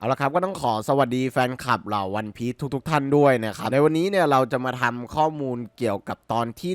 เอาละครับก็ต้องขอสวัสดีแฟนคลับเหล่าวันพีททุกๆท่านด้วยนะครับในวันนี้เนี่ยเราจะมาทำข้อมูลเกี่ยวกับตอนที่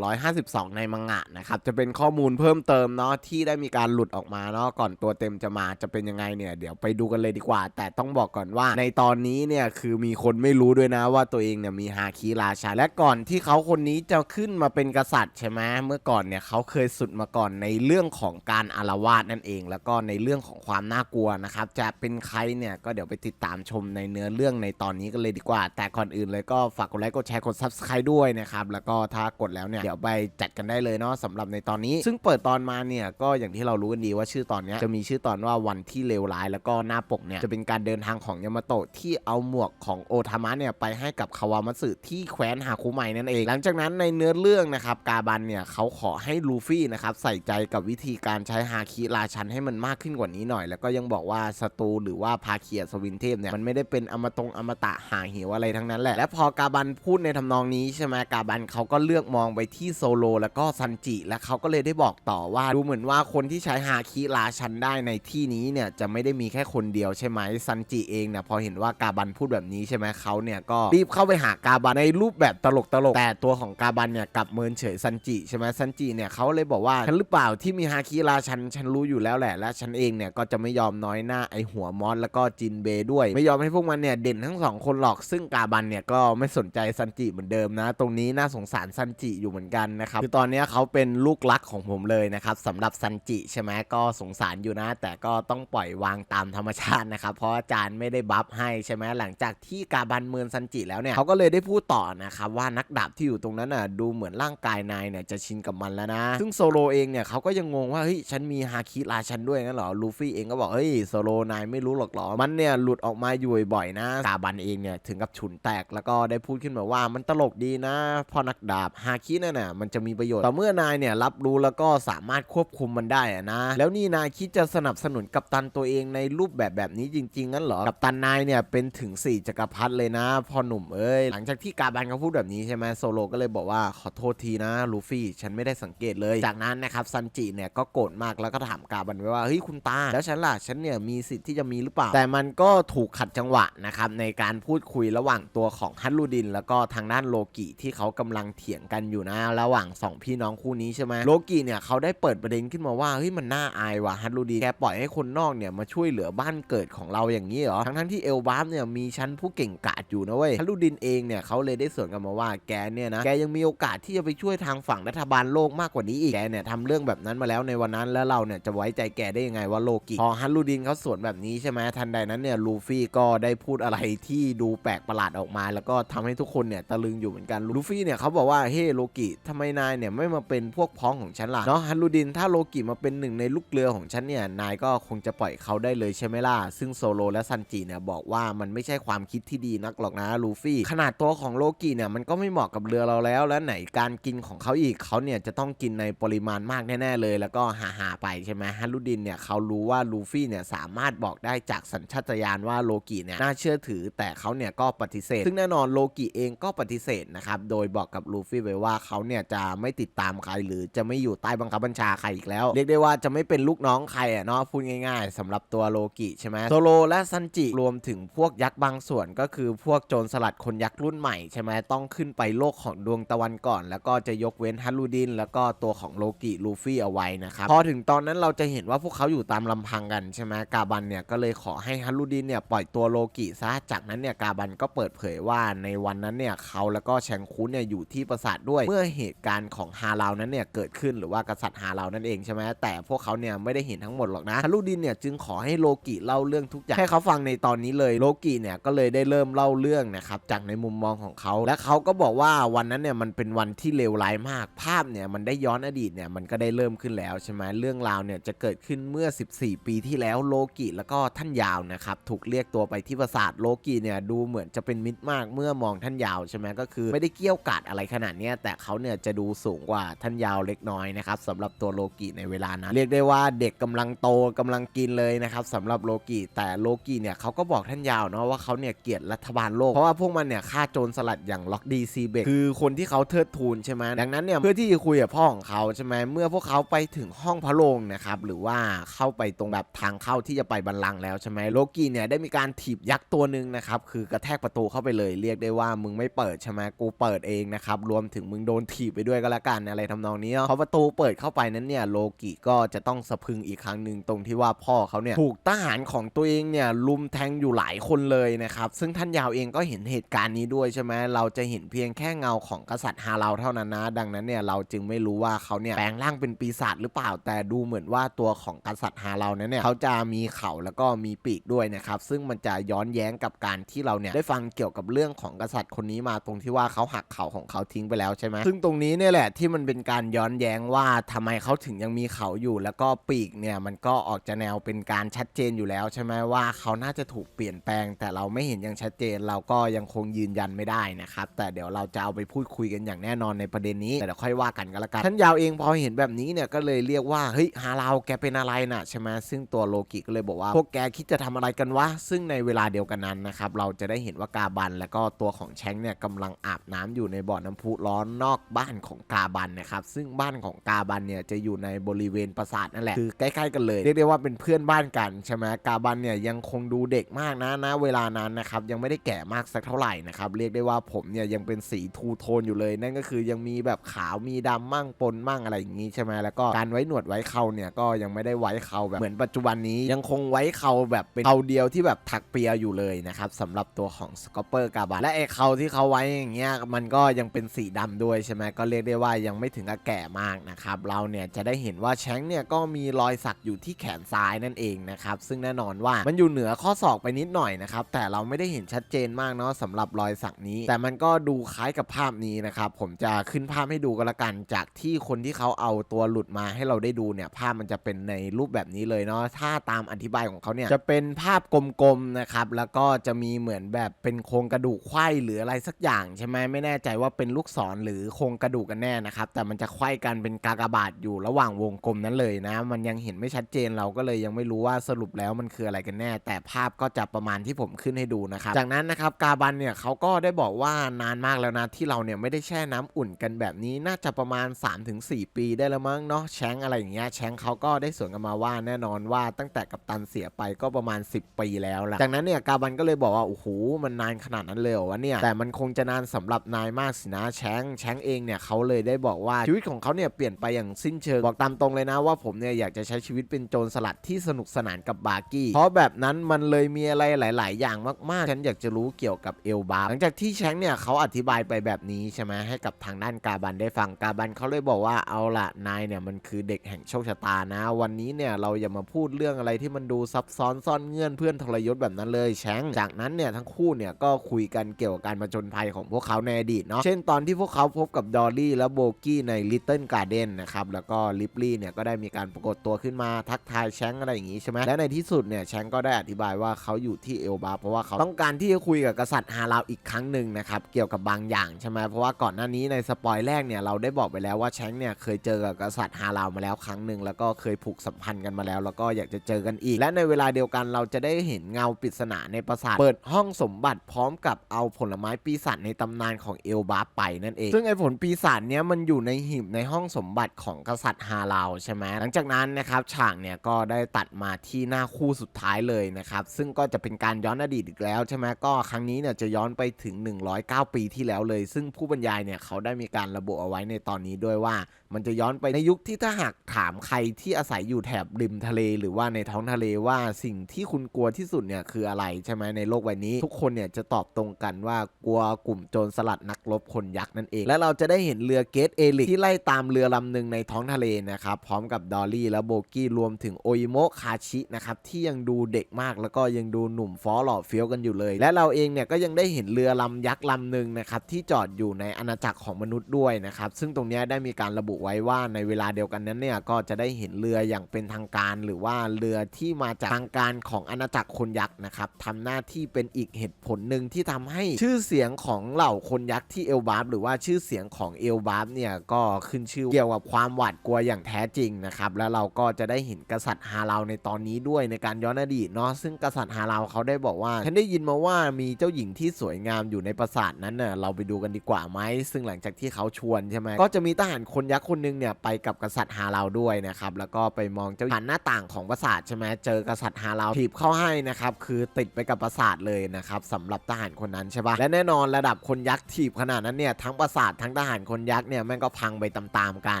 1152 ในมังงะนะครับจะเป็นข้อมูลเพิ่มเติมเนาะที่ได้มีการหลุดออกมาเนาะก่อนตัวเต็มจะมาจะเป็นยังไงเนี่ยเดี๋ยวไปดูกันเลยดีกว่า แต่ต้องบอกก่อนว่า ในตอนนี้เนี่ยคือมีคนไม่รู้ด้วยนะว่าตัวเองเนี่ยมีฮาคิราชา และก่อนที่เขาคนนี้จะขึ้นมาเป็นกษัตริย์ใช่ไหมเมื่อก่อนเนี่ยเขาเคยสุดมาก่อนในเรื่องของการอารวาสนั่นเอง แล้วก็ในเรื่องของความน่ากลัวนะครับจะเป็นใครเนี่ยก็เดี๋ยวไปติดตามชมในเนื้อเรื่องในตอนนี้กันเลยดีกว่า แต่ก่อนอื่นเลยก็ฝากกดไลค์กดแชร์กด subscribe ด้วยนะครับแล้วก็ถ้ากดแล้วเนี่ยเดี๋ยวไปจัดกันได้เลยเนาะสำหรับในตอนนี้ ซึ่งเปิดตอนมาเนี่ยก็อย่างที่เรารู้กันดีว่าชื่อตอนนี้จะมีชื่อตอนว่าวันที่เลวร้ายแล้วก็หน้าปกเนี่ยจะเป็นการเดินทางของยามาโตะที่เอาหมวกของโอทามะเนี่ยไปให้กับคาวามัตสึที่แคว้นฮาคุไมนั่นเอง หลังจากนั้นในเนื้อเรื่องนะครับกาบันเนี่ยเขาขอให้ลูฟี่นะครับใส่ใจกับวิธีการใช้ฮาคิราชันให้มันมากขึ้นกว่านี้หน่อย แล้วก็ยังบอกว่าศัตรูหรือว่าพาเคียสวินเทพเนี่ยมันไม่ได้เป็นอมตงอมตะหางเหวอะไรทั้งนั้นแหละ และพอกาบันพูดในทำนองนี้ใช่ไหมกาบันเขาก็เลือกมองไปที่โซโลแล้วก็ซันจิและเขาก็เลยได้บอกต่อว่าดูเหมือนว่าคนที่ใช้ฮาคิราชันได้ในที่นี้เนี่ยจะไม่ได้มีแค่คนเดียวใช่ไหมซันจิเองเนี่ยพอเห็นว่ากาบันพูดแบบนี้ใช่ไหมเขาเนี่ยก็รีบเข้าไปหากาบันในรูปแบบตลกตลกๆแต่ตัวของกาบันเนี่ยกลับเมินเฉยซันจิใช่ไหมซันจิเนี่ยเขาเลยบอกว่าฉันหรือเปล่าที่มีฮาคิราชันฉันรู้อยู่แล้วแหละและฉันเองเนี่ยก็จะไม่ยอมน้อยหน้าไอหัวมอสแล้วก็จินเบย์ด้วย ไม่ยอมให้พวกมันเนี่ยเด่นทั้งสองคนหรอกซึ่งกาบันเนี่ยก็ไม่สนใจซันจิเหมือนเดิมนะ ตรงนี้น่าสงสารซันจิอยู่เหมือนกันนะครับคือตอนนี้เขาเป็นลูกรักของผมเลยนะครับสำหรับซันจิใช่ไหมก็สงสารอยู่นะ แต่ก็ต้องปล่อยวางตามธรรมชาตินะครับเพราะอาจารย์ไม่ได้บัฟให้ใช่ไหมหลังจากที่กาบันเมินซันจิแล้วเนี่ยเขาก็เลยได้พูดต่อนะครับว่านักดาบที่อยู่ตรงนั้นน่ะดูเหมือนร่างกายนายเนี่ยจะชินกับมันแล้วนะ ซึ่งโซโลเองเนี่ยเขาก็ยังงงว่าเฮ้ยฉันมีฮาคิราชันด้วยงั้นเหรอลูฟี่เองก็บอกเฮ้ยโซโลนายไม่รู้หรอกหรอ มันเนี่ยหลุดออกมาอยู่บ่อยๆนะกาบันเองเนี่ยถึงกับฉุนแตกแล้วก็ได้พูดขึ้นมาว่ามันตลกดีนะ พอนักดาบฮาคินั่นน่ะมันจะมีประโยชน์ ต่อเมื่อนายเนี่ยรับรู้แล้วก็สามารถควบคุมมันได้อะนะ แล้วนี่นายคิดจะสนับสนุนกัปตันตัวเองในรูปแบบแบบนี้จริงๆงั้นเหรอ กัปตันนายเนี่ยเป็นถึงสี่จักรพรรดิเลยนะ พอหนุ่มเอ้ย หลังจากที่กาบันเขาพูดแบบนี้ใช่ไหมโซโลก็เลยบอกว่าขอโทษทีนะลูฟี่ฉันไม่ได้สังเกตเลย จากนั้นนะครับซันจิเนี่ยก็โกรธมากแล้วก็ถามกาบันไว้ว่าเฮ้ยคุณตา แล้วฉันล่ะฉันเนี่ยมีสิทธิ์ที่จะมีหรือเปล่าแต่มันก็ถูกขัดจังหวะนะครับในการพูดคุยระหว่างตัวของฮัตลูดิน แล้วก็ทางด้านโลกิที่เขากำลังเถียงกันอยู่นะระหว่างสองพี่น้องคู่นี้ใช่ไหมโลกิเนี่ยเขาได้เปิดประเด็นขึ้นมาว่าเฮ้ยมันน่าอายว่ะฮัตลูดินแกปล่อยให้คนนอกเนี่ยมาช่วยเหลือบ้านเกิดของเราอย่างนี้เหรอทั้งทั้งๆที่เอลบาฟเนี่ยมีชั้นผู้เก่งกาจอยู่นะเว้ยฮัตลูดินเองเนี่ยเขาเลยได้สวนกันมาว่าแกเนี่ยนะแกยังมีโอกาสที่จะไปช่วยทางฝั่งรัฐบาลโลกมากกว่านี้อีกแกเนี่ยทำเรื่องแบบนั้นมาแล้วในวันนั้นแล้วเราเนี่ยจะไว้ใจแกได้ยังไงว่าโลกิพอฮัตลูดินเขาสวนแบบนี้ใช่ไหมทันใดนั้นเนี่ยลูฟี่ก็ได้พูดอะไรที่ดูแปลกประหลาดออกมา แล้วก็ทำให้ทุกคนเนี่ยตะลึงอยู่เหมือนกันลูฟี่เนี่ยเขาบอกว่าเฮ้โลกิทำไมนายเนี่ยไม่มาเป็นพวกพ้องของฉันล่ะเนาะฮัตลูดินถ้าโลกิมาเป็นหนึ่งในลูกเรือของฉันเนี่ยนายก็คงจะปล่อยเขาได้เลยใช่ไหมล่ะซึ่งโซโลและซันจิเนี่ยบอกว่ามันไม่ใช่ความคิดที่ดีนักหรอกนะลูฟี่ขนาดตัวของโลกิเนี่ยมันก็ไม่เหมาะกับเรือเราแล้ว และไหนการกินของเขาอีกเขาเนี่ยจะต้องกินในปริมาณมากแน่ๆเลย แล้วก็หาหาๆไปใช่ไหมฮัตลูดินเนี่ยเขารู้ว่าลูฟี่เนี่ยสามารถบอกได้จากสัญชาตญาณว่าโลกิเนี่ยน่าเชื่อถือ แต่เขาเนี่ยก็ปฏิเสธ ซึ่งแน่นอนโลกิเองก็ปฏิเสธนะครับโดยบอกกับลูฟี่ไว้ว่าเขาเนี่ยจะไม่ติดตามใครหรือจะไม่อยู่ใต้บังคับบัญชาใครอีกแล้ว เรียกได้ว่าจะไม่เป็นลูกน้องใครอะเนาะพูดง่าย ๆสำหรับตัวโลกิใช่ไหมโซโลและซันจิรวมถึงพวกยักษ์บางส่วนก็คือพวกโจรสลัดคนยักษ์รุ่นใหม่ใช่ไหมต้องขึ้นไปโลกของดวงตะวันก่อน แล้วก็จะยกเว้นฮัตลูดิน แล้วก็ตัวของโลกิลูฟี่เอาไว้นะครับพอถึงตอนนั้นเราจะเห็นว่าพวกเขาอยู่ตามลำพังกันใช่ไหมกาบันเนี่ยก็เลยขอให้ฮัตลูดินเนี่ยปล่อยตัวโลกิซะ จากนั้นเนี่ยกาบันก็เปิดเผยว่าในวันนั้นเนี่ยเขาแล้วก็แชงคุนเนี่ยอยู่ที่ปราสาทด้วย เมื่อเหตุการณ์ของฮาลาวนั้นเนี่ยเกิดขึ้นหรือว่ากษัตริย์ฮาลาวนั่นเองใช่ไหมแต่พวกเขาเนี่ยไม่ได้เห็นทั้งหมดหรอกนะฮัตลูดินเนี่ยจึงขอให้โลกิเล่าเรื่องทุกอย่างให้เขาฟังในตอนนี้เลยโลกิเนี่ยก็เลยได้เริ่มเล่าเรื่องนะครับจากในมุมมองของเขา และเขาก็บอกว่าวันนั้นเนี่ยมันเป็นวันที่เลวร้ายมาก ภาพเนี่ยมันได้ย้อนอดีตเนี่ยมันก็ได้เริ่มขึ้นแล้วใช่ไหมเรื่องราวเนี่ยจะเกิดขึ้นเมื่อ 14 ปีที่แล้วโลกิแล้วก็ท่านยาวนะครับถูกเรียกตัวไปที่ปราสาทโลกิเนี่ยดูเหมือนจะเป็นมิตรมากเมื่อมองท่านยาวใช่ไหมก็คือไม่ได้เกี่ยวกาดอะไรขนาดนี้แต่เขาเนี่ยจะดูสูงกว่าท่านยาวเล็กน้อยนะครับสำหรับตัวโลกิในเวลานั้นเรียกได้ว่าเด็กกำลังโตกำลังกินเลยนะครับสำหรับโลกิแต่โลกิเนี่ยเขาก็บอกท่านยาวเนาะว่าเขาเนี่ยเกลียดรัฐบาลโลกเพราะว่าพวกมันเนี่ยฆ่าโจรสลัดอย่างล็อกดีซีเบกคือคนที่เขาเทิดทูนใช่ไหมดังนั้นเนี่ยเพื่อที่จะคุยกับพ่อของเขาใช่ไหมเมื่อพวกเขาไปถึงห้องพระโรงนะครับหรือว่าเข้าไปตรงแบบทางเข้าที่จะไปบัลลังก์แล้วใช่ไหมใช่ไหมโลกีเนี่ยได้มีการถีบยักษ์ตัวหนึ่งนะครับคือกระแทกประตูเข้าไปเลยเรียกได้ว่ามึงไม่เปิดใช่ไหมกูเปิดเองนะครับรวมถึงมึงโดนถีบไปด้วยก็แล้วกันอะไรทำนองนี้เนาะพอประตูเปิดเข้าไปนั้นเนี่ยโลกิก็จะต้องสะพึงอีกครั้งหนึ่งตรงที่ว่าพ่อเขาเนี่ยถูกทหารของตัวเองเนี่ยลุมแทงอยู่หลายคนเลยนะครับซึ่งท่านยาวเองก็เห็นเหตุการณ์นี้ด้วยใช่ไหมเราจะเห็นเพียงแค่เงาของกษัตริย์ฮาเราเท่านั้นนะ ดังนั้นเนี่ยเราจึงไม่รู้ว่าเขาเนี่ยแปลงร่างเป็นปีศาจหรือเปล่า แต่ดูเหมือนว่าตัวของกษัตริย์ฮารานั้นเนี่ยเขาจะมีเขาแล้วก็มีปีกด้วยนะครับ ซึ่งมันจะย้อนแย้งกับการที่เราเนี่ยได้ฟังเกี่ยวกับเรื่องของกษัตริย์คนนี้มาตรงที่ว่าเขาหักเข่าของเขาทิ้งไปแล้วใช่ไหมซึ่งตรงนี้เนี่ยแหละที่มันเป็นการย้อนแย้งว่าทำไมเขาถึงยังมีเขาอยู่ แล้วก็ปีกเนี่ยมันก็ออกจะแนวเป็นการชัดเจนอยู่แล้วใช่ไหมว่าเขาน่าจะถูกเปลี่ยนแปลง แต่เราไม่เห็นอย่างชัดเจน เราก็ยังคงยืนยันไม่ได้นะครับแต่เดี๋ยวเราจะเอาไปพูดคุยกันอย่างแน่นอนในประเด็นนี้แต่เดี๋ยวค่อยว่ากันก็แล้วกันท่านยาวเองพอเห็นแบบนี้เนี่ยก็เลยเรียกว่าเฮ้ยฮาเราแกเป็นอะไรน่ะใช่ไหมซึ่งตัวโลกิก็เลยบอกว่าพวกแกคิดจะทำอะไรกันวะ ซึ่งในเวลาเดียวกันนั้นนะครับ เราจะได้เห็นว่ากาบัน แล้วก็ตัวของแชงเนี่ยกำลังอาบน้ำอยู่ในบ่อน้ำพุร้อนนอกบ้านของกาบันนะครับ ซึ่งบ้านของกาบันเนี่ยจะอยู่ในบริเวณปราสาทนั่นแหละ คือใกล้ๆกันเลย เรียกได้ว่าเป็นเพื่อนบ้านกันใช่ไหมกาบันเนี่ยยังคงดูเด็กมากนะนะเวลานั้นนะครับ ยังไม่ได้แก่มากสักเท่าไหร่นะครับ เรียกได้ว่าผมเนี่ยยังเป็นสีทูโทนอยู่เลย นั่นก็คือยังมีแบบขาวมีดำมั่งปนมั่งอะไรอย่างนี้ใช่ไหมแล้วก็การไว้หนวดไว้เขาเนี่ยก็ยังไม่ได้ไว้เขาแบบเหมือนปัจจุบันนี้ยังคงไว้เขาแบบเป็นเขาเดียวที่แบบถักเปียอยู่เลยนะครับสำหรับตัวของสกอปเปอร์กาบันและไอ้เขาที่เขาไว้อย่างเงี้ยมันก็ยังเป็นสีดำด้วยใช่ไหมก็เรียกได้ว่ายังไม่ถึงกับแก่มากนะครับเราเนี่ยจะได้เห็นว่าแชงเนี่ยก็มีรอยสักอยู่ที่แขนซ้ายนั่นเองนะครับซึ่งแน่นอนว่ามันอยู่เหนือข้อศอกไปนิดหน่อยนะครับแต่เราไม่ได้เห็นชัดเจนมากเนาะสำหรับรอยสักนี้ แต่มันก็ดูคล้ายกับภาพนี้นะครับผมจะขึ้นภาพให้ดูกันละกัน จากที่คนที่เขาเอาตัวหลุดมาให้เราได้ดูเนี่ยภาพมันจะเป็นในรูปแบบนี้เลยเนาะถ้าตามอธิบายของเขาเนี่ยจะเป็นภาพกลมๆนะครับ แล้วก็จะมีเหมือนแบบเป็นโครงกระดูกไข้หรืออะไรสักอย่างใช่ไหมไม่แน่ใจว่าเป็นลูกศรหรือโครงกระดูกกันแน่นะครับ แต่มันจะไข้กันเป็นกากบาทอยู่ระหว่างวงกลมนั้นเลยนะ มันยังเห็นไม่ชัดเจนเราก็เลยยังไม่รู้ว่าสรุปแล้วมันคืออะไรกันแน่ แต่ภาพก็จะประมาณที่ผมขึ้นให้ดูนะครับ จากนั้นนะครับกาบันเนี่ยเขาก็ได้บอกว่านานมากแล้วนะที่เราเนี่ยไม่ได้แช่น้ำอุ่นกันแบบนี้น่าจะประมาณ 3-4 ปีได้แล้วมั้งเนาะแชงอะไรอย่างเงี้ยแชงเขาก็ได้สวนกันมาว่าแน่นอนว่าตั้งแต่กับตันเสียไปก็ประมาณ 10 ปีแล้วแหละจากนั้นเนี่ยกาบันก็เลยบอกว่าโอ้โหมันนานขนาดนั้นเลยเหรอวะเนี่ยแต่มันคงจะนานสำหรับนายมากสินะแชงแชงเองเนี่ยเขาเลยได้บอกว่าชีวิตของเขาเนี่ยเปลี่ยนไปอย่างสิ้นเชิงบอกตามตรงเลยนะว่าผมเนี่ยอยากจะใช้ชีวิตเป็นโจรสลัดที่สนุกสนานกับบาร์กี้ เพราะแบบนั้นมันเลยมีอะไรหลาย ๆ อย่างมาก ๆ ฉันอยากจะรู้เกี่ยวกับเอลบาร์หลังจากที่แชงเนี่ยเขาอธิบายไปแบบนี้ใช่ไหมให้กับทางด้านกาบันได้ฟังกาบันเขาเลยบอกว่าเอาละนายเนี่ยมันคือเด็กแห่งโชคชะตานะ วันนี้เนี่ยเราอย่ามาพูดเรื่องอะไรที่มันดูซับซ้อนซ่อนเงื่อนเพื่อนทรยศแบบนั้นเลยแชงจากนั้นเนี่ยทั้งคู่เนี่ยก็คุยกันเกี่ยวกับการมาจนภัยของพวกเขาในอดีตเนาะเช่นตอนที่พวกเขาพบกับดอลลี่และโบกี้ในลิตเติ้ลการ์เดนนะครับแล้วก็ลิปลี่เนี่ยก็ได้มีการปรากฏตัวขึ้นมาทักทายแชงอะไรอย่างงี้ใช่ไหมและในที่สุดเนี่ยแชงก็ได้อธิบายว่าเขาอยู่ที่เอลบาเพราะว่าเขาต้องการที่จะคุยกับกษัตริย์ฮาลาวอีกครั้งหนึ่งนะครับเกี่ยวกับบางอย่างใช่ไหมเพราะว่าก่อนหน้านี้ในสปอยแรกเนี่ยเราได้บอกไปแล้วว่าแชงเนี่ยเคยเจอกับกษัตริย์ฮาลาวมาแล้วครั้งหนึ่งแล้วก็เคยผูกสัมพันธ์กันมาแล้ว แล้วก็อยากจะเจอกันอีกและในเวลาเดียวกันเราจะได้เห็นเงาปริศนาในปราสาทเปิดห้องสมบัติพร้อมกับเอาผลไม้ปีศาจในตำนานของเอลบาไปนั่นเอง ซึ่งไอ้ผลปีศาจเนี้ยมันอยู่ในหีบในห้องสมบัติของกษัตริย์ฮาลาวใช่ไหมหลังจากนั้นนะครับฉากเนี่ยก็ได้ตัดมาที่หน้าคู่สุดท้ายเลยนะครับซึ่งก็จะเป็นการย้อนอดีตอีกแล้วใช่ไหมก็ครั้งนี้เนี่ยจะย้อนไปถึง 109 ปีที่แล้วเลย ซึ่งผู้บรรยายเนี่ยเขาได้มีการระบุเอาไว้ในตอนนี้ด้วยว่ามันจะย้อนไปในยุคที่ถ้าหากถามใครที่อาศัยอยู่แถบริมทะเล หรือว่าในท้องทะเลว่าสิ่งที่คุณกลัวที่สุดเนี่ยคืออะไรใช่ไหมในโลกใบนี้ ทุกคนเนี่ยจะตอบตรงกันว่ากลัวกลุ่มโจรสลัดนักรบคนยักษ์นั่นเอง และเราจะได้เห็นเรือเกตเอลิกที่ไล่ตามเรือลำหนึ่งในท้องทะเลนะครับพร้อมกับดอลลี่และโบกี้รวมถึงโออิโมะคาชินะครับที่ยังดูเด็กมากแล้วก็ยังดูหนุ่มฟอหล่อเฟี้ยวกันอยู่เลย และเราเองเนี่ยก็ยังได้เห็นเรือลำยักษ์ลำหนึ่งนะครับที่จอดอยู่ในอาณาจักรของมนุษย์ด้วยนะครับซึ่งตรงนี้ได้มีการระบุไว้ว่าในเวลาเดียวกันนั้นเนี่ยก็จะได้เห็นเรืออย่างเป็นทางการ หรือว่าเรือที่มาจากทางการของอาณาจักรคนยักษ์นะครับทำหน้าที่เป็นอีกเหตุผลหนึ่งที่ทำให้ชื่อเสียงของเหล่าคนยักษ์ที่เอลบาร์ฟหรือว่าชื่อเสียงของเอลบาร์ฟเนี่ยก็ขึ้นชื่อเกี่ยวกับความหวาดกลัวอย่างแท้จริงนะครับแล้วเราก็จะได้เห็นกษัตริย์ฮาลาวในตอนนี้ด้วยในการย้อนอดีตเนาะซึ่งกษัตริย์ฮาลาวเขาได้บอกว่าฉันได้ยินมาว่ามีเจ้าหญิงที่สวยงามอยู่ในปราสาทนั้นเน่ะเราไปดูกันดีกว่าไหมซึ่งหลังจากที่เขาชวนใช่ไหมก็จะมีทหารคนยักษ์คนหนึงเนี่ยไปกับกษัตริย์ฮาเราด้วยนะครับแล้วก็ไปมองเจ้าผ่านหน้าต่างของปราสาทใช่ไหมเจอกษัตริย์ฮาเราถีบเข้าให้นะครับคือติดไปกับปราสาทเลยนะครับสำหรับทหารคนนั้นใช่ปะและแน่นอนระดับคนยักษ์ถีบขนาดนั้นเนี่ยทั้งปราสาททั้งทหารคนยักษ์เนี่ยแม่งก็พังไปตามๆกัน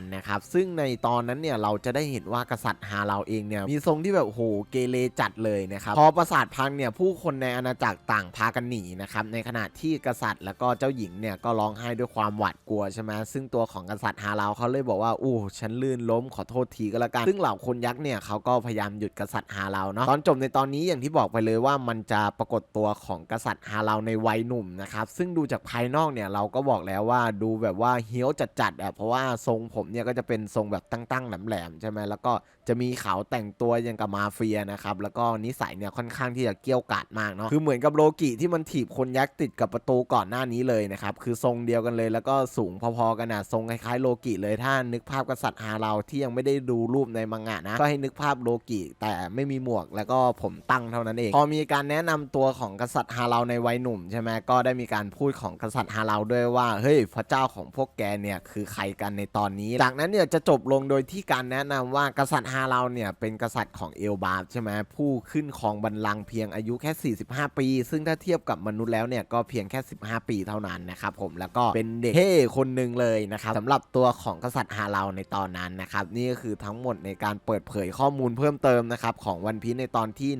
นะครับซึ่งในตอนนั้นเนี่ยเราจะได้เห็นว่ากษัตริย์ฮาเราเองเนี่ยมีทรงที่แบบโอ้โหเกเรจัดเลยนะครับพอปราสาทพังเนี่ยผู้คนในอาณาจักรต่างพากันหนีนะครับในขณะที่กษัตริย์แล้วก็เจ้าหญิงเนี่ยก็ร้องไห้ด้วยความหวาดกลัวใช่ไหมซึ่งตัวของกษัตริย์ฮาเราเขาเลยบอกว่าอู้ฉันลื่นล้มขอโทษทีก็แล้วกัน ซึ่งเหล่าคนยักษ์เนี่ยเขาก็พยายามหยุดกษัตริย์ฮาเราเนาะตอนจบในตอนนี้อย่างที่บอกไปเลยว่ามันจะปรากฏตัวของกษัตริย์ฮาเราในวัยหนุ่มนะครับซึ่งดูจากภายนอกเนี่ยเราก็บอกแล้วว่าดูแบบว่าเฮี้ยวจัดๆอะเพราะว่าทรงผมเนี่ยก็จะเป็นทรงแบบตั้งๆแหลมๆใช่ไหมแล้วก็ จะมีเขาแต่งตัวอย่างกับมาเฟียนะครับ แล้วก็นิสัยเนี่ยค่อนข้างที่จะเกี้ยวกาดมากเนาะคือเหมือนกับโลกิที่มันถีบคนยักษ์ติดกับประตูก่อนหน้านี้เลยนะครับ คือทรงเดียวกันเลย แล้วก็สูงพอๆกันนะทรงคล้ายๆโลกิเลยถ้านึกภาพกษัตริย์ฮาเราที่ยังไม่ได้ดูรูปในมังงะนะ ก็ให้นึกภาพโลกิแต่ไม่มีหมวกแล้วก็ผมตั้งเท่านั้นเอง พอมีการแนะนำตัวของกษัตริย์ฮาเราในวัยหนุ่มใช่ไหมก็ได้มีการพูดของกษัตริย์ฮาเราด้วยว่าเฮ้ยพระเจ้าของพวกแกเนี่ยคือใครกันในตอนนี้ จากนั้นเนี่ยจะจบลงโดยที่การแนะนำว่ากษัตริย์ฮาเราเนี่ยเป็นกษัตริย์ของเอลบาร์ใช่ไหมผู้ขึ้นครองบัลลังก์เพียงอายุแค่ 45 ปี ซึ่งถ้าเทียบกับมนุษย์แล้วเนี่ยก็เพียงแค่ 15 ปีเท่านั้นนะครับผมแล้วก็เป็นเด็กเท่คนหนึ่งเลยนะครับสำหรับตัวของกษัตริย์ฮาเราในตอนนั้นนะครับนี่ก็คือทั้งหมดในการเปิดเผยข้อมูลเพิ่มเติมนะครับของวันพีในตอนที่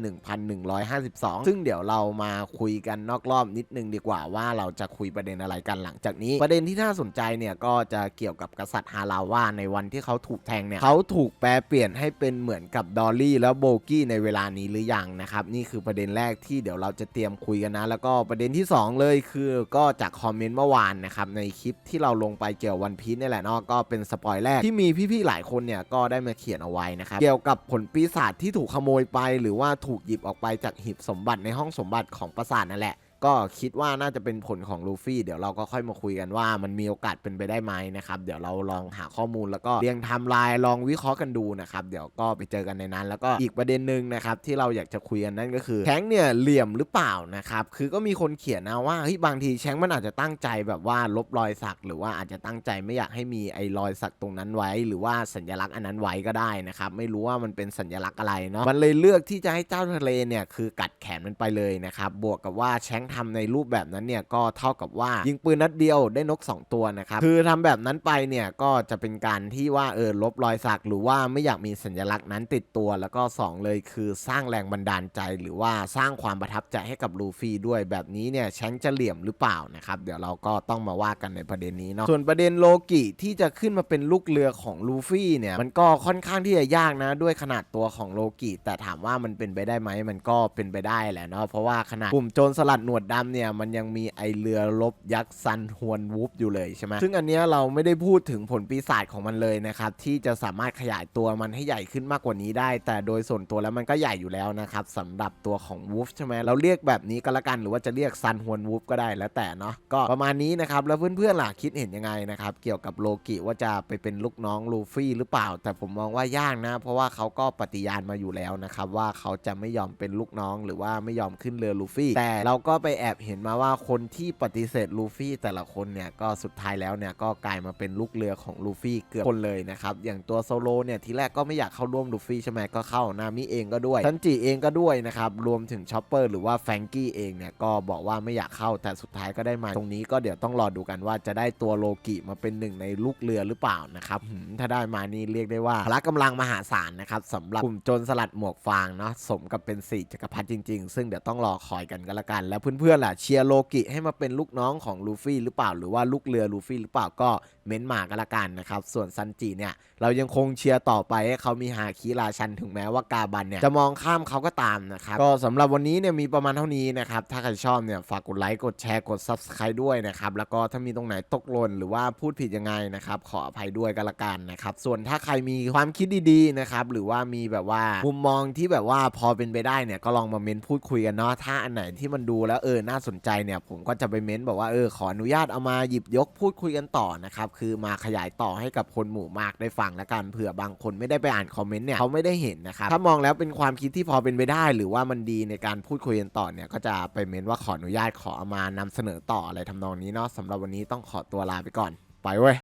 1152 ซึ่งเดี๋ยวเรามาคุยกันนอกรอบนิดนึงดีกว่าว่าเราจะคุยประเด็นอะไรกันหลังจากนี้ ประเด็นที่น่าสนใจเนี่ยก็จะเกี่ยวกับกษัตริย์ฮาราว่าในวันที่เขาถูกแทงเนี่ยเขาถูกแปลเปลี่ยนให้ให้เป็นเหมือนกับดอลลี่แล้วโบกี้ในเวลานี้หรือยังนะครับ นี่คือประเด็นแรกที่เดี๋ยวเราจะเตรียมคุยกันนะ แล้วก็ประเด็นที่ 2 เลยคือก็จากคอมเมนต์เมื่อวานนะครับในคลิปที่เราลงไปเกี่ยววันพีชนี่แหละเนาะก็เป็นสปอยแรกที่มีพี่ๆหลายคนเนี่ยก็ได้มาเขียนเอาไว้นะครับเกี่ยวกับผลปีศาจที่ถูกขโมยไป หรือว่าถูกหยิบออกไปจากหีบสมบัติในห้องสมบัติของปราสาทนั่นแหละ ก็คิดว่าน่าจะเป็นผลของลูฟี่เดี๋ยวเราก็ค่อยมาคุยกันว่ามันมีโอกาสเป็นไปได้ไหมนะครับ เดี๋ยวเราลองหาข้อมูลแล้วก็เรียงไทม์ไลน์ลองวิเคราะห์กันดูนะครับ เดี๋ยวก็ไปเจอกันในนั้น แล้วก็อีกประเด็นหนึ่งนะครับที่เราอยากจะคุยกันนั่นก็คือแชงค์เนี่ยเหลี่ยมหรือเปล่านะครับคือก็มีคนเขียนนะว่าเฮ้ยบางทีแชงค์มันอาจจะตั้งใจแบบว่าลบรอยสัก หรือว่าอาจจะตั้งใจไม่อยากให้มีไอ้รอยสักตรงนั้นไว้ หรือว่าสัญลักษณ์อันนั้นไว้ก็ได้นะครับไม่รู้ว่ามันเป็นสัญลักษณ์อะไรเนาะมันเลยเลือกที่จะให้เจ้าทะเลเนี่ยคือกัดแขนมันไปเลยนะครับบวกกับว่าแชงทำในรูปแบบนั้นเนี่ยก็เท่ากับว่ายิงปืนนัดเดียวได้นก 2 ตัวนะครับคือทำแบบนั้นไปเนี่ยก็จะเป็นการที่ว่าเออลบรอยสักหรือว่าไม่อยากมีสัญลักษณ์นั้นติดตัว แล้วก็ 2 เลยคือสร้างแรงบันดาลใจ หรือว่าสร้างความประทับใจให้กับลูฟี่ด้วยแบบนี้เนี่ยแชงจะเหลี่ยมหรือเปล่านะครับเดี๋ยวเราก็ต้องมาว่ากันในประเด็นนี้เนาะส่วนประเด็นโลกิที่จะขึ้นมาเป็นลูกเรือของลูฟี่เนี่ยมันก็ค่อนข้างที่จะยากนะด้วยขนาดตัวของโลกิแต่ถามว่ามันเป็นไปได้ไหมมันก็เป็นไปได้แหละเนาะเพราะว่าขนาดกลุ่มโจรสลัดหนวดดำเนี่ยมันยังมีไอเรือลบยักษ์ซันฮวนวูฟอยู่เลยใช่ไหมซึ่งอันเนี้ยเราไม่ได้พูดถึงผลปีศาจของมันเลยนะครับที่จะสามารถขยายตัวมันให้ใหญ่ขึ้นมากกว่านี้ได้ แต่โดยส่วนตัวแล้วมันก็ใหญ่อยู่แล้วนะครับสำหรับตัวของวูฟใช่ไหมเราเรียกแบบนี้ก็แล้วกันหรือว่าจะเรียกซันฮวนวูฟก็ได้แล้วแต่เนาะก็ประมาณนี้นะครับแล้วเพื่อนๆล่ะคิดเห็นยังไงนะครับเกี่ยวกับโลกิว่าจะไปเป็นลูกน้องลูฟี่หรือเปล่า แต่ผมมองว่ายากนะ เพราะว่าเขาก็ปฏิญาณมาอยู่แล้วนะครับว่าเขาจะไม่ยอมเป็นลูกน้องหรือว่าไม่ยอมขึ้นเรือลูฟี่ แต่เราก็ไปแอบเห็นมาว่าคนที่ปฏิเสธลูฟี่แต่ละคนเนี่ยก็สุดท้ายแล้วเนี่ยก็กลายมาเป็นลูกเรือของลูฟี่เกือบคนเลยนะครับอย่างตัวโซโลเนี่ยทีแรกก็ไม่อยากเข้าร่วมลูฟี่ใช่ไหมก็เข้านามิเองก็ด้วยซันจิเองก็ด้วยนะครับรวมถึงชอปเปอร์หรือว่าแฟงกี้เองเนี่ยก็บอกว่าไม่อยากเข้าแต่สุดท้ายก็ได้มาตรงนี้ก็เดี๋ยวต้องรอดูกันว่าจะได้ตัวโลกิมาเป็นหนึ่งในลูกเรือหรือเปล่านะครับถ้าได้มานี่เรียกได้ว่าพละกำลังมหาศาลนะครับสำหรับกลุ่มโจรสลัดหมวกฟางเนาะสมกับเป็นสี่จักรพรรดิจริง ๆ ซึ่งเดี๋ยวต้องรอคอยกันก็แล้วกันแล้วเพื่อนๆล่ะเชียร์โลกิให้มาเป็นลูกน้องของลูฟี่หรือเปล่า หรือว่าลูกเรือลูฟี่หรือเปล่าก็เม้นต์มากันละกันนะครับ ส่วนซันจิเนี่ย เรายังคงเชียร์ต่อไปให้เขามีฮาคิราชันถึงแม้ว่ากาบันเนี่ย จะมองข้ามเขาก็ตามนะครับ ก็สำหรับวันนี้เนี่ยมีประมาณเท่านี้นะครับ ถ้าใครชอบเนี่ยฝากกดไลค์กดแชร์กด subscribe ด้วยนะครับ แล้วก็ถ้ามีตรงไหนตกหล่นหรือว่าพูดผิดยังไงนะครับขออภัยด้วยกันละกันนะครับส่วนถ้าใครมีความคิดดีๆนะครับหรือว่ามีแบบว่ามุมมองที่แบบว่าพอเป็นไปได้เนี่ยก็ลองมาเม้นพูดคุยกันเนาะถ้าอันไหนที่มันดูแล้วเออน่าสนใจเนี่ยผมก็จะไปเม้นบอกว่าเออขออนุญาตเอามาหยิบยกพูดคุยกันต่อนะครับคือมาขยายต่อให้กับคนหมู่มากได้ฟังละกันเผื่อบางคนไม่ได้ไปอ่านคอมเมนต์เนี่ยเขาไม่ได้เห็นนะครับถ้ามองแล้วเป็นความคิดที่พอเป็นไปได้ หรือว่ามันดีในการพูดคุยกันต่อเนี่ยก็จะไปเม้นว่าขออนุญาตขอเอามานำเสนอต่ออะไรทำนองนี้เนาะสำหรับวันนี้ต้องขอตัวลาไปก่อน ไปเว้ย